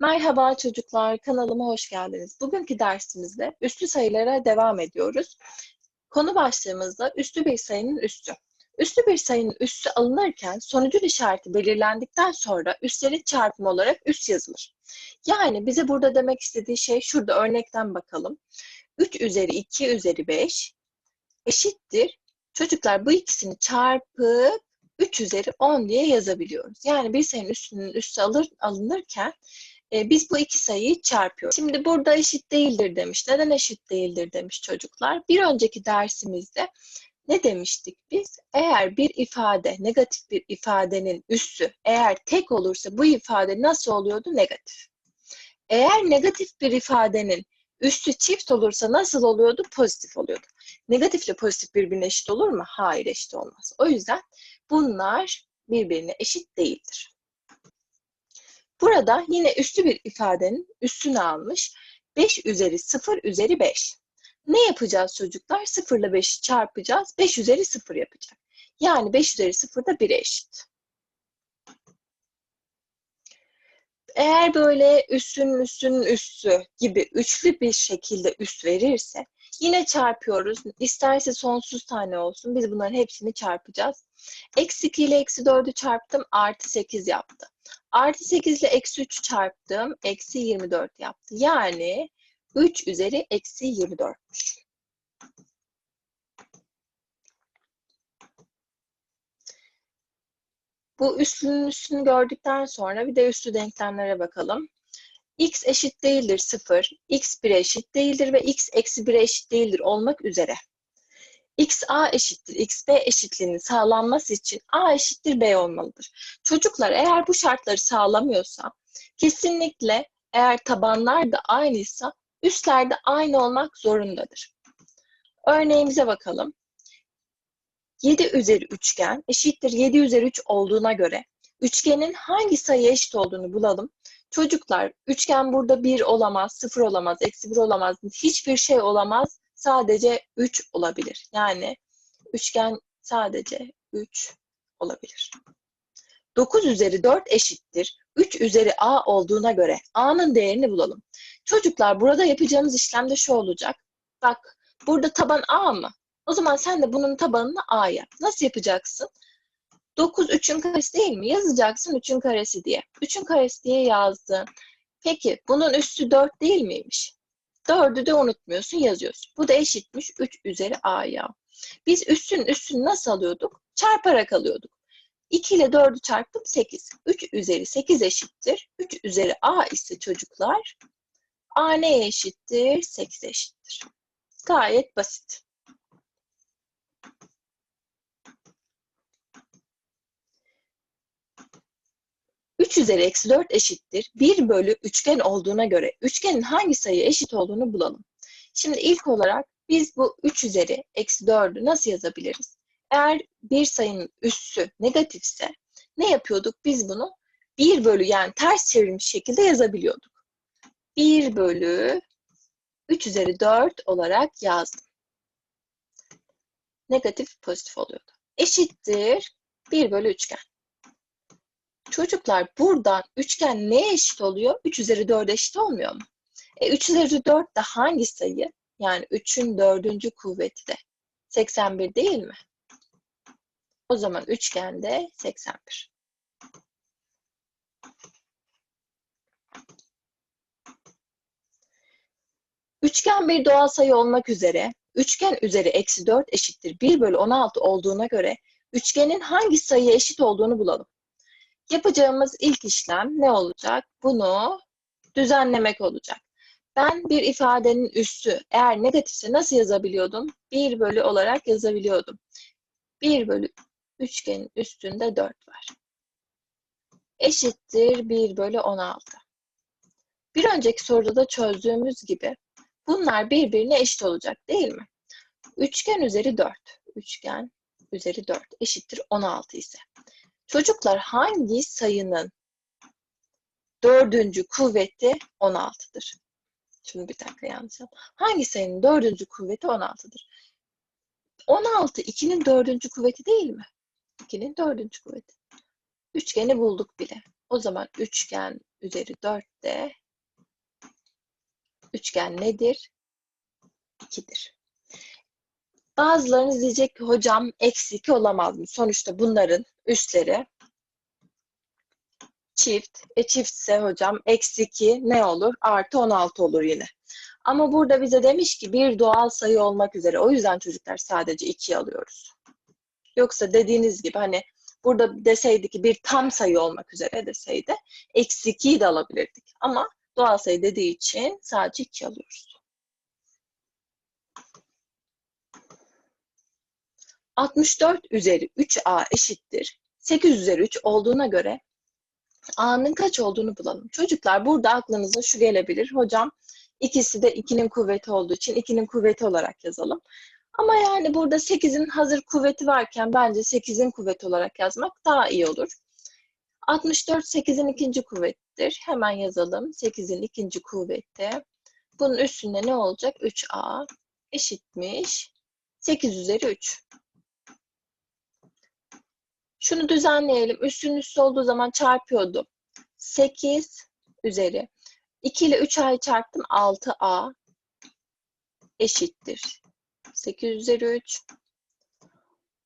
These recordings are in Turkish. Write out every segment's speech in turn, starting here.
Merhaba çocuklar, kanalıma hoş geldiniz. Bugünkü dersimizde üslü sayılara devam ediyoruz. Konu başlığımızda üslü bir sayının üssü. Üslü bir sayının üssü alınırken sonucun işareti belirlendikten sonra üslerin çarpımı olarak üs yazılır. Yani bize burada demek istediği şey şurada örnekten bakalım. 3 üzeri 2 üzeri 5 eşittir. Çocuklar bu ikisini çarpıp 3 üzeri 10 diye yazabiliyoruz. Yani bir sayının üstünün üssü alır, alınırken e, biz bu iki sayıyı çarpıyoruz. Şimdi burada eşit değildir demiş. Neden eşit değildir demiş çocuklar. Bir önceki dersimizde ne demiştik biz? Eğer bir ifade, negatif bir ifadenin üssü eğer tek olursa bu ifade nasıl oluyordu? Negatif. Eğer negatif bir ifadenin üssü çift olursa nasıl oluyordu? Pozitif oluyordu. Negatifle pozitif birbirine eşit olur mu? Hayır eşit olmaz. O yüzden bunlar birbirine eşit değildir. Burada yine üslü bir ifadenin üstünü almış. 5 üzeri 0 üzeri 5. Ne yapacağız çocuklar? 0 ile 5'i çarpacağız. 5 üzeri 0 yapacak. Yani 5 üzeri 0 da 1'e eşit. Eğer böyle üssünün üssünün üssü gibi üçlü bir şekilde üst verirse yine çarpıyoruz. İsterse sonsuz tane olsun. Biz bunların hepsini çarpacağız. Eksi 2 ile eksi 4'ü çarptım. Artı 8 yaptı. Artı 8 ile eksi 3 çarptım. Eksi 24 yaptı. Yani 3 üzeri eksi 24'müş. Bu üslünün üstünü gördükten sonra bir de üslü denklemlere bakalım. x eşit değildir 0, x 1'e eşit değildir ve x eksi 1'e eşit değildir olmak üzere. X a eşittir, x b eşitliğinin sağlanması için a eşittir b olmalıdır. Çocuklar eğer bu şartları sağlamıyorsa kesinlikle eğer tabanlar da aynıysa üstler de aynı olmak zorundadır. Örneğimize bakalım. 7 üzeri üçgen eşittir 7 üzeri 3 olduğuna göre üçgenin hangi sayı eşit olduğunu bulalım. Çocuklar üçgen burada 1 olamaz, 0 olamaz, eksi 1 olamaz, hiçbir şey olamaz. Sadece 3 olabilir. Yani üçgen sadece 3 olabilir. 9 üzeri 4 eşittir. 3 üzeri a olduğuna göre a'nın değerini bulalım. Çocuklar burada yapacağımız işlem de şu olacak. Bak burada taban a mı? O zaman sen de bunun tabanını a yap. Nasıl yapacaksın? 9 3'ün karesi değil mi? Yazacaksın 3'ün karesi diye. 3'ün karesi diye yazdın. Peki bunun üstü 4 değil miymiş? 4'ü de unutmuyorsun yazıyorsun. Bu da eşitmiş 3 üzeri a'ya. Biz üstün üstünü nasıl alıyorduk? Çarparak alıyorduk. 2 ile 4'ü çarptım 8. 3 üzeri 8 eşittir. 3 üzeri a ise çocuklar a neye eşittir? 8 eşittir. Gayet basit. 3 üzeri eksi 4 eşittir. 1 bölü üçgen olduğuna göre üçgenin hangi sayı eşit olduğunu bulalım. Şimdi ilk olarak biz bu 3 üzeri eksi 4'ü nasıl yazabiliriz? Eğer bir sayının üssü negatifse ne yapıyorduk? Biz bunu 1 bölü yani ters çevrilmiş şekilde yazabiliyorduk. 1 bölü 3 üzeri 4 olarak yazdım. Negatif pozitif oluyordu. Eşittir 1 bölü üçgen. Çocuklar buradan üçgen neye eşit oluyor? 3 üzeri 4 eşit olmuyor mu? E, 3 üzeri 4 de hangi sayı? Yani 3'ün dördüncü kuvveti de 81 değil mi? O zaman üçgen de 81. Üçgen bir doğal sayı olmak üzere üçgen üzeri eksi 4 eşittir 1 bölü 16 olduğuna göre üçgenin hangi sayıya eşit olduğunu bulalım. Yapacağımız ilk işlem ne olacak? Bunu düzenlemek olacak. Ben bir ifadenin üssü eğer negatifse nasıl yazabiliyordum? 1 bölü olarak yazabiliyordum. 1 bölü üçgenin üstünde 4 var. Eşittir 1 bölü 16. Bir önceki soruda da çözdüğümüz gibi bunlar birbirine eşit olacak değil mi? Üçgen üzeri 4. Üçgen üzeri 4 eşittir 16 ise. Çocuklar hangi sayının dördüncü kuvveti 16'dır? Şunu bir dakika yanlış yaptım. Hangi sayının dördüncü kuvveti 16'dır? 16 2'nin dördüncü kuvveti değil mi? 2'nin dördüncü kuvveti. Üçgeni bulduk bile. O zaman üçgen üzeri 4 de üçgen nedir? 2'dir. Bazılarınız diyecek ki hocam eksi 2 olamaz mı? Sonuçta bunların üstleri çift. E çiftse hocam eksi 2 ne olur? Artı 16 olur yine. Ama burada bize demiş ki bir doğal sayı olmak üzere. O yüzden çocuklar sadece 2 alıyoruz. Yoksa dediğiniz gibi hani burada deseydi ki bir tam sayı olmak üzere deseydi eksi 2'yi de alabilirdik. Ama doğal sayı dediği için sadece 2 alıyoruz. 64 üzeri 3a eşittir. 8 üzeri 3 olduğuna göre a'nın kaç olduğunu bulalım. Çocuklar burada aklınıza şu gelebilir. Hocam ikisi de 2'nin kuvveti olduğu için 2'nin kuvveti olarak yazalım. Ama yani burada 8'in hazır kuvveti varken bence 8'in kuvveti olarak yazmak daha iyi olur. 64 8'in ikinci kuvvettir. Hemen yazalım. 8'in ikinci kuvveti. Bunun üstünde ne olacak? 3a eşitmiş. 8 üzeri 3. Şunu düzenleyelim. Üstün üstü olduğu zaman çarpıyordu. 8 üzeri. 2 ile 3a'yı çarptım. 6a eşittir. 8 üzeri 3.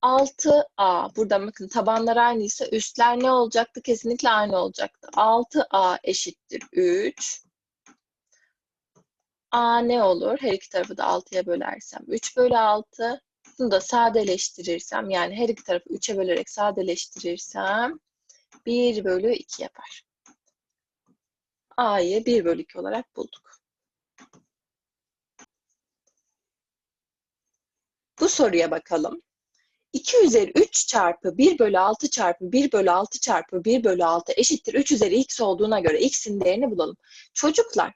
6a. Burada bakın tabanlar aynıysa üstler ne olacaktı? Kesinlikle aynı olacaktı. 6a eşittir 3. a ne olur? Her iki tarafı da 6'ya bölersem. 3 bölü 6. Bunu da sadeleştirirsem yani her iki tarafı 3'e bölerek sadeleştirirsem 1 bölü 2 yapar. A'yı 1 bölü 2 olarak bulduk. Bu soruya bakalım. 2 üzeri 3 çarpı 1 bölü 6 çarpı 1 bölü 6 çarpı 1 bölü 6 eşittir 3 üzeri x olduğuna göre x'in değerini bulalım. Çocuklar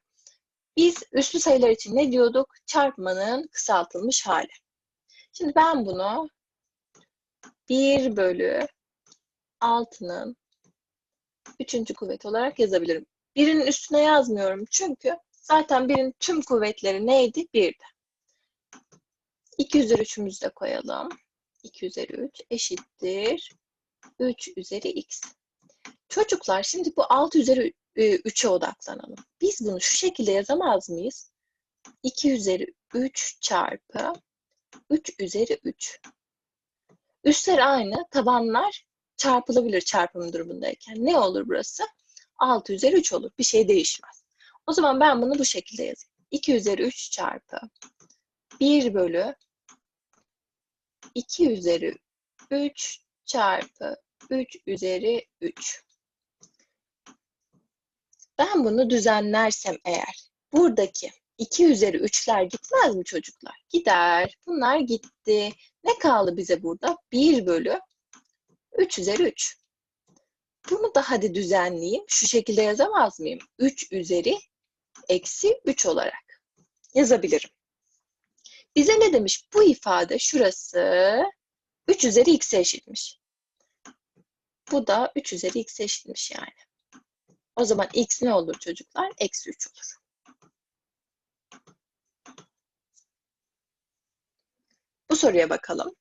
biz üslü sayılar için ne diyorduk? Çarpmanın kısaltılmış hali. Şimdi ben bunu 1 bölü 6'nın 3. kuvvet olarak yazabilirim. Birinin üstüne yazmıyorum çünkü zaten birin tüm kuvvetleri neydi? 1'di. 2 üzeri 3'ümüzü de koyalım. 2 üzeri 3 eşittir 3 üzeri x. Çocuklar şimdi bu 6 üzeri 3'e odaklanalım. Biz bunu şu şekilde yazamaz mıyız? 2 üzeri 3 çarpı 3 üzeri 3. Üstler aynı, tabanlar çarpılabilir çarpım durumundayken. Ne olur burası? 6 üzeri 3 olur. Bir şey değişmez. O zaman ben bunu bu şekilde yazayım. 2 üzeri 3 çarpı 1 bölü 2 üzeri 3 çarpı 3 üzeri 3. Ben bunu düzenlersem eğer buradaki 2 üzeri 3'ler gitmez mi çocuklar? Gider. Bunlar gitti. Ne kaldı bize burada? 1 bölü 3 üzeri 3. Bunu da hadi düzenleyeyim. Şu şekilde yazamaz mıyım? 3 üzeri eksi 3 olarak yazabilirim. Bize ne demiş? Bu ifade şurası 3 üzeri x'e eşitmiş. Bu da 3 üzeri x'e eşitmiş yani. O zaman x ne olur çocuklar? Eksi 3 olur. Bu soruya bakalım.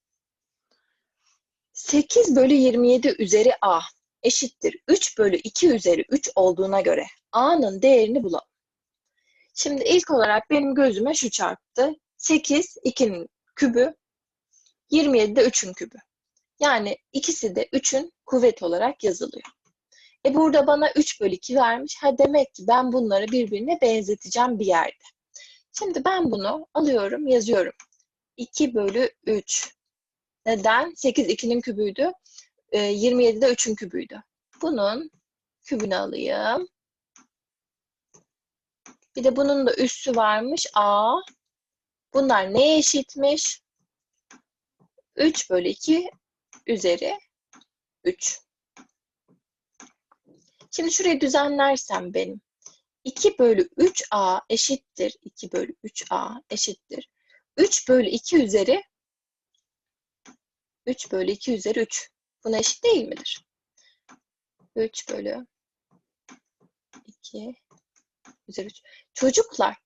8 bölü 27 üzeri a eşittir 3 bölü 2 üzeri 3 olduğuna göre a'nın değerini bulalım. Şimdi ilk olarak benim gözüme şu çarptı. 8 2'nin kübü, 27 de 3'ün kübü. Yani ikisi de 3'ün kuvvet olarak yazılıyor. E burada bana 3 bölü 2 vermiş. Ha demek ki ben bunları birbirine benzeteceğim bir yerde. Şimdi ben bunu alıyorum, yazıyorum. 2 bölü 3. Neden? 8 2'nin kübüydü. 27 de 3'ün kübüydü. Bunun kübünü alayım. Bir de bunun da üssü varmış. A. Bunlar neye eşitmiş? 3 bölü 2 üzeri 3. Şimdi şurayı düzenlersem benim 2 bölü 3a eşittir 2 bölü 3a eşittir 3 bölü 2 üzeri 3 bölü 2 üzeri 3. Buna eşit değil midir? 3 bölü 2 üzeri 3. Çocuklar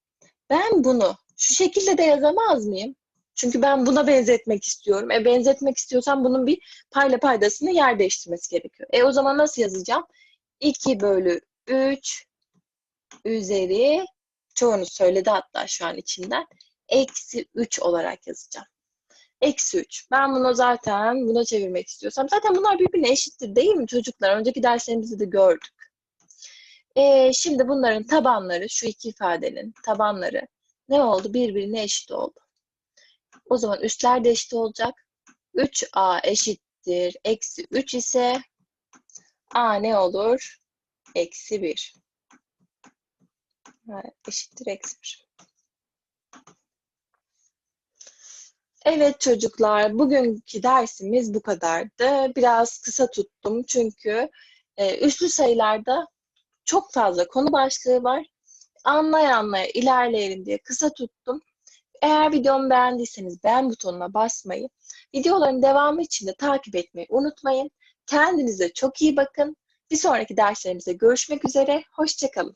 ben bunu şu şekilde de yazamaz mıyım? Çünkü ben buna benzetmek istiyorum. E benzetmek istiyorsam bunun bir payla paydasını yer değiştirmesi gerekiyor. E o zaman nasıl yazacağım? 2 bölü 3 üzeri çoğunuz söyledi hatta şu an içinden eksi 3 olarak yazacağım. Eksi 3. Ben bunu zaten buna çevirmek istiyorsam. Zaten bunlar birbirine eşittir değil mi çocuklar? Önceki derslerimizde de gördük. Ee, şimdi bunların tabanları, şu iki ifadenin tabanları ne oldu? Birbirine eşit oldu. O zaman üstler de eşit olacak. 3a eşittir. Eksi 3 ise a ne olur? Eksi 1. Eşittir eksi 1. Evet çocuklar, bugünkü dersimiz bu kadardı. Biraz kısa tuttum çünkü e, üslü sayılarda çok fazla konu başlığı var. Anlaya anlaya ilerleyelim diye kısa tuttum. Eğer videomu beğendiyseniz beğen butonuna basmayı, videoların devamı için de takip etmeyi unutmayın. Kendinize çok iyi bakın. Bir sonraki derslerimizde görüşmek üzere. Hoşçakalın.